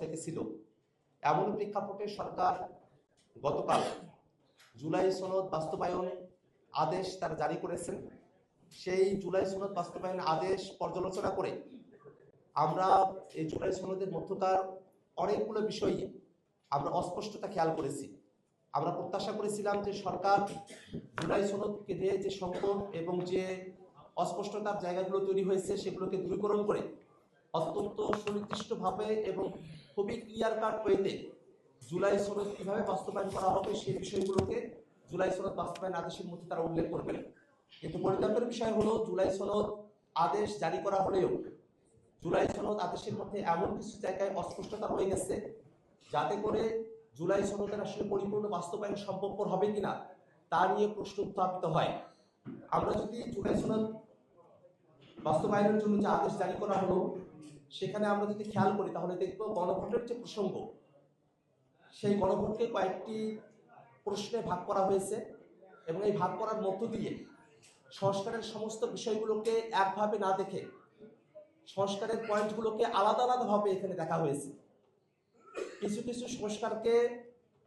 থেকে ছিল। এমন প্রেক্ষাপটে সরকার গতকাল জুলাই সনদ বাস্তবায়ন আদেশ তারা জারি করেছেন। সেই জুলাই সনদ বাস্তবায়ন আদেশ পর্যালোচনা করে আমরা এই জুলাই সনদের মধ্যকার অনেকগুলো বিষয়ে আমরা অস্পষ্টতা খেয়াল করেছি। আমরা প্রত্যাশা করেছিলাম যে সরকার জুলাই সনদকে দিয়ে যে সংকট এবং যে অস্পষ্টতার জায়গাগুলো তৈরি হয়েছে সেগুলোকে দূরীকরণ করে অত্যন্ত সুনির্দিষ্টভাবে এবং খুবই ক্লিয়ার কাট ওয়েতে জুলাই সনদ কীভাবে বাস্তবায়ন করা হবে সেই বিষয়গুলোকে জুলাই সনদ বাস্তবায়ন আদেশের মধ্যে তারা উল্লেখ করবেন। কিন্তু পরিতাপের বিষয় হলো, জুলাই সনদ আদেশ জারি করা হলেও জুলাই সনদ আদেশের মধ্যে এমন কিছু জায়গায় অস্পষ্টতা হয়ে গেছে, যাতে করে জুলাই সনদের আসলে পরিপূর্ণ বাস্তবায়ন সম্ভবপর হবে কিনা তা নিয়ে প্রশ্ন উত্থাপিত হয়। আমরা যদি জুলাই সনদ বাস্তবায়নের জন্য যে আদেশ জারি করা হলো সেখানে আমরা যদি খেয়াল করি, তাহলে দেখব গণভোটের যে প্রসঙ্গ, সেই গণভোটকে কয়েকটি প্রশ্নে ভাগ করা হয়েছে এবং এই ভাগ করার মধ্য দিয়ে সংস্কারের সমস্ত বিষয়গুলোকে একভাবে না দেখে সংস্কারের পয়েন্টগুলোকে আলাদা আলাদাভাবে এখানে দেখা হয়েছে। কিছু কিছু সংস্কারকে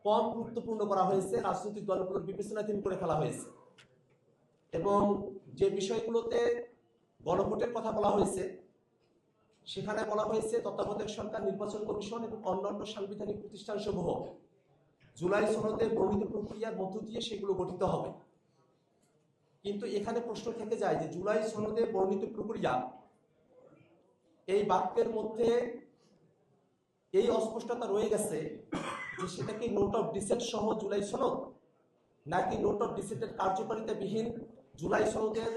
কম গুরুত্বপূর্ণ করা হয়েছে, রাজনৈতিক দলগুলোর বিবেচনাধীন করে ফেলা হয়েছে। এবং যে বিষয়গুলোতে গণভোটের কথা বলা হয়েছে সেখানে বলা হয়েছে তত্ত্বাবধায়ক সরকার, নির্বাচন কমিশন এবং অন্যান্য সাংবিধানিক প্রতিষ্ঠান সমূহ জুলাই সনদে বর্ণিত প্রক্রিয়ার মধ্য দিয়ে সেগুলো গঠিত হবে। কিন্তু এখানে প্রশ্ন থেকে যায় যে জুলাই সনদে বর্ণিত প্রক্রিয়া এই বাক্যের মধ্যে এই অস্পষ্টতা রয়ে গেছে যে সেটা কি নোট অফ ডিসেন্ট সহ জুলাই সনদ, নাকি নোট অফ ডিসেন্টের কার্যকারিতা বিহীন জুলাই সনদের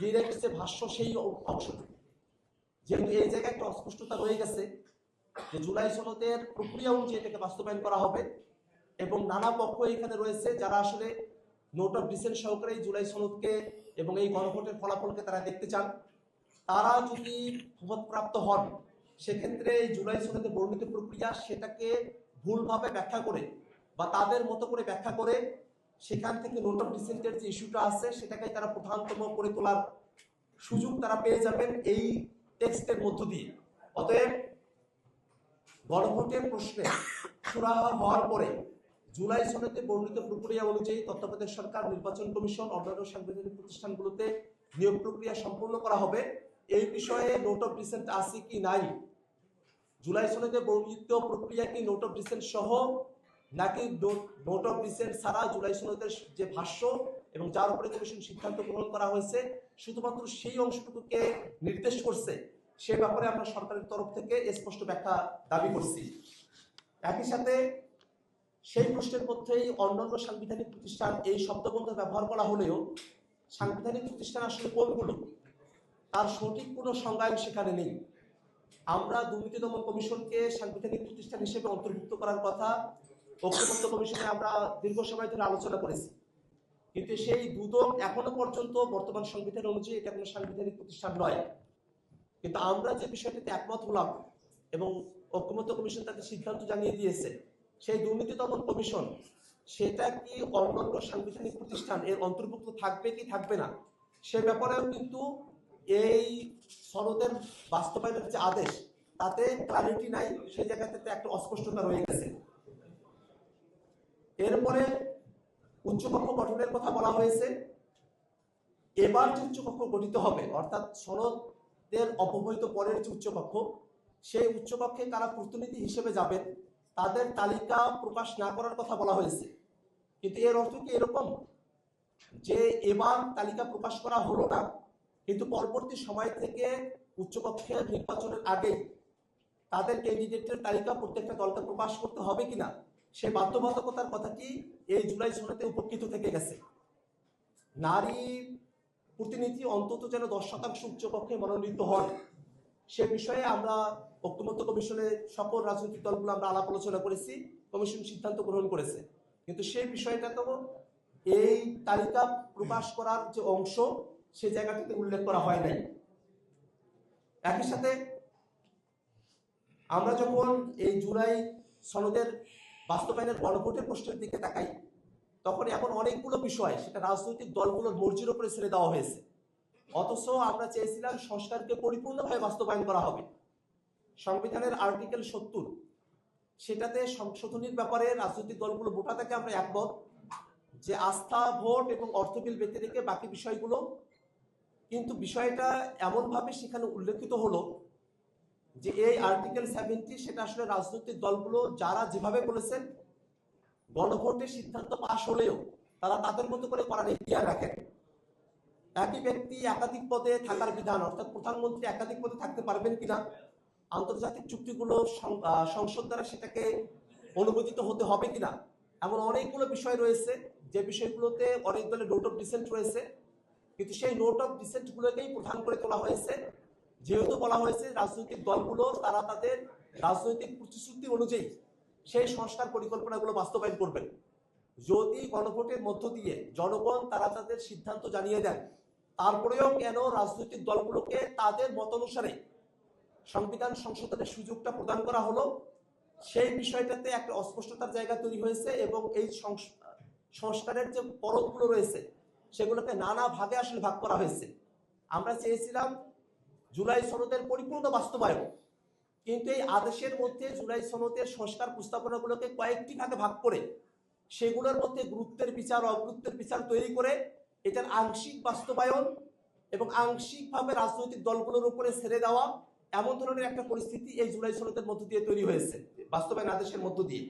ডিরেক্ট যে ভাষ্য সেই অংশটুকু যেহেতু এই জায়গায় একটা অস্পষ্টতা রয়ে গেছে যে জুলাই সনদের প্রক্রিয়া অনুযায়ী এটাকে বাস্তবায়ন করা হবে এবং নানা পক্ষ এখানে রয়েছে যারা আসলে নোট অফ ডিসেন্ট সহকারে জুলাই সনদকে এবং এই গণভোটের ফলাফলকে তারা দেখতে চান। তারা যদি ক্ষমতাপ্রাপ্ত হন, সেক্ষেত্রে এই জুলাই সনদে বর্ণিত প্রক্রিয়া সেটাকে ভুলভাবে ব্যাখ্যা করে বা তাদের মতো করে ব্যাখ্যা করে সেখান থেকে নোট অফ ডিসেন্টের যে ইস্যুটা আছে সেটাকে তারা প্রধানতম করে তোলার সুযোগ তারা পেয়ে যাবেন। এই টেক্সটের মধ্য দিয়ে। অতএব গণভোটের প্রশ্নে সুরাহা হওয়ার পরে জুলাই সনেতে বর্ণিত প্রক্রিয়া অনুযায়ী তত্ত্বাবধায়ক সরকার, নির্বাচন কমিশন, অন্যান্য সাংবিধানিক প্রতিষ্ঠানগুলোতে নিয়োগ প্রক্রিয়া সম্পূর্ণ করা হবে। এই বিষয়ে নোট অফ ডিসেন্ট আছে কি নাই? জুলাই সনেতে বর্ণিত প্রক্রিয়া কি নোট অফ ডিসেন্ট সহ নাকি নোট অফ ডিসেন্ট ছাড়া জুলাই সনদের যে ভাষ্য এবং যার উপরে কমিশন সিদ্ধান্ত গ্রহণ করা হয়েছে, শুধুমাত্র সেই অংশটুকুকে নির্দেশ করছে, সে ব্যাপারে আমরা সরকারের তরফ থেকে স্পষ্ট ব্যাখ্যা দাবি করছি। একই সাথে সেই প্রশ্নের মধ্যেই অন্যান্য সাংবিধানিক প্রতিষ্ঠান এই শব্দবন্ধ ব্যবহার করা হলেও সাংবিধানিক প্রতিষ্ঠান আসলে কোনগুলো? তার সঠিক কোনো সংজ্ঞায়ন সেখানে নেই। আমরা দুর্নীতি দমন কমিশনকে সাংবিধানিক প্রতিষ্ঠান হিসেবে অন্তর্ভুক্ত করার কথা, ঐক্যবদ্ধ কমিশনে আমরা দীর্ঘ সময় ধরে আলোচনা করেছি। কিন্তু সেই দুদক এখনও পর্যন্ত বর্তমান সংবিধান অনুযায়ী এটা কোনো সাংবিধানিক প্রতিষ্ঠান নয়। কিন্তু আমরা যে বিষয়টিতে একমত হলাম এবং ঐক্যমত্য কমিশন তাদের সিদ্ধান্ত জানিয়ে দিয়েছে, সেই দুর্নীতি দমন কমিশন, সেটা কি অন্যান্য সাংবিধানিক প্রতিষ্ঠান? এর অন্তর্ভুক্ত থাকবে কি থাকবে না? সে ব্যাপারেও কিন্তু এই সনদের বাস্তবায়নের যে আদেশ, তাতে ক্লারিটি নাই, সেই জায়গাতে একটা অস্পষ্টতা রয়ে গেছে। এরপরে উচ্চকক্ষ গঠনের কথা বলা হয়েছে। এবার যে উচ্চকক্ষ গঠিত হবে, অর্থাৎ সনদের অপবহিত পরের যে উচ্চকক্ষ, সেই উচ্চকক্ষে কারা প্রতিনিধি হিসেবে যাবেন, তাদের তালিকা প্রকাশ না করার কথা বলা হয়েছে। কিন্তু এর অর্থ কি এরকম? যে এবার তালিকা প্রকাশ করা হলো না, কিন্তু পরবর্তী সময় থেকে উচ্চকক্ষের নির্বাচনের আগে তাদের ক্যান্ডিডেটের তালিকা প্রত্যেকটা দলকে প্রকাশ করতে হবে কিনা? সে বাধ্যবাধকতার কথাটি এই জুলাই সনেতে উপকৃত থেকে গেছে? নারী প্রতিনিধি অন্তত যেন দশ শতাংশ উচ্চকক্ষে মনোনীত হন। সে বিষয়ে আমরা ঐক্যমত্য কমিশনে সকল রাজনৈতিক দলগুলো আমরা আলাপ আলোচনা করেছি, কমিশন সিদ্ধান্ত গ্রহণ করেছে। কিন্তু সেই বিষয়টা তো এই তালিকা প্রকাশ করার যে অংশ, সে জায়গাটিতে উল্লেখ করা হয় নাই। একই সাথে আমরা যখন এই জুলাই সনদের বাস্তবায়নের গণভোটের প্রশ্নের দিকে তাকাই তখন এখন অনেকগুলো বিষয় সেটা রাজনৈতিক দলগুলোর মর্জির উপরে ছেড়ে দেওয়া হয়েছে। অথচ আমরা চেয়েছিলাম সংস্কারকে পরিপূর্ণভাবে বাস্তবায়ন করা হবে। সংবিধানের আর্টিকেল সত্তর, সেটাতে সংশোধনীর ব্যাপারে রাজনৈতিক দলগুলো মোটা থেকে আমরা একমত যে আস্থা, ভোট এবং অর্থ বিল বেঁধে রেখে বাকি বিষয়গুলো, কিন্তু বিষয়টা এমনভাবে সেখানে উল্লেখিত হলো যে এই আর্টিকেল সেভেন্টি সেটা আসলে রাজনৈতিক দলগুলো যারা যেভাবে বলেছেন গণভোটের সিদ্ধান্ত পাশ হলেও তারা তাদের মতো করে করার ইতিহাস রাখেন। একই ব্যক্তি একাধিক পদে থাকার বিধান, অর্থাৎ প্রধানমন্ত্রী একাধিক পদে থাকতে পারবেন কিনা, আন্তর্জাতিক চুক্তিগুলো সংসদ দ্বারা সেটাকে অনুমোদিত হতে হবে কিনা, এমন অনেকগুলো বিষয় রয়েছে। যে বিষয়গুলোতে অনেক দলের নোট অফ ডিসেন্ট রয়েছে, কিন্তু সেই নোট অফ ডিসেন্টগুলোকেই প্রধান করে তোলা হয়েছে। যেহেতু বলা হয়েছে রাজনৈতিক দলগুলো, তারা তাদের রাজনৈতিক প্রতিশ্রুতি অনুযায়ী সেই সংস্কার পরিকল্পনাগুলো বাস্তবায়ন করবেন। যদি গণভোটের মধ্য দিয়ে জনগণ তারা তাদের সিদ্ধান্ত জানিয়ে দেন, তারপরেও কেন রাজনৈতিক দলগুলোকে তাদের মতানুসারে সংবিধান সংশোধনের সুযোগটা প্রদান করা হলো, সেই বিষয়টাতে একটা অস্পষ্টতার জায়গা তৈরি হয়েছে এবং এই সংস- সংস্কারের যে পরতগুলো রয়েছে, সেগুলোকে নানা ভাগে আসলে ভাগ করা হয়েছে। আমরা চেয়েছিলাম জুলাই সনদের পরিপূর্ণ বাস্তবায়ন। কিন্তু এই আদেশের মধ্যে জুলাই সনদের সংস্কার প্রস্তাবনাগুলোকে কয়েকটি ভাগে ভাগ করে, সেগুলোর মধ্যে গুরুত্বের বিচার, অগুরুত্বের বিচার তৈরি করে এটার আংশিক বাস্তবায়ন এবং আংশিকভাবে রাজনৈতিক দলগুলোর উপরে ছেড়ে দেওয়া এমন ধরনের একটা পরিস্থিতি এই জুলাই সনদের মধ্য দিয়ে তৈরি হয়েছে, বাস্তবায়ন আদেশের মধ্য দিয়ে।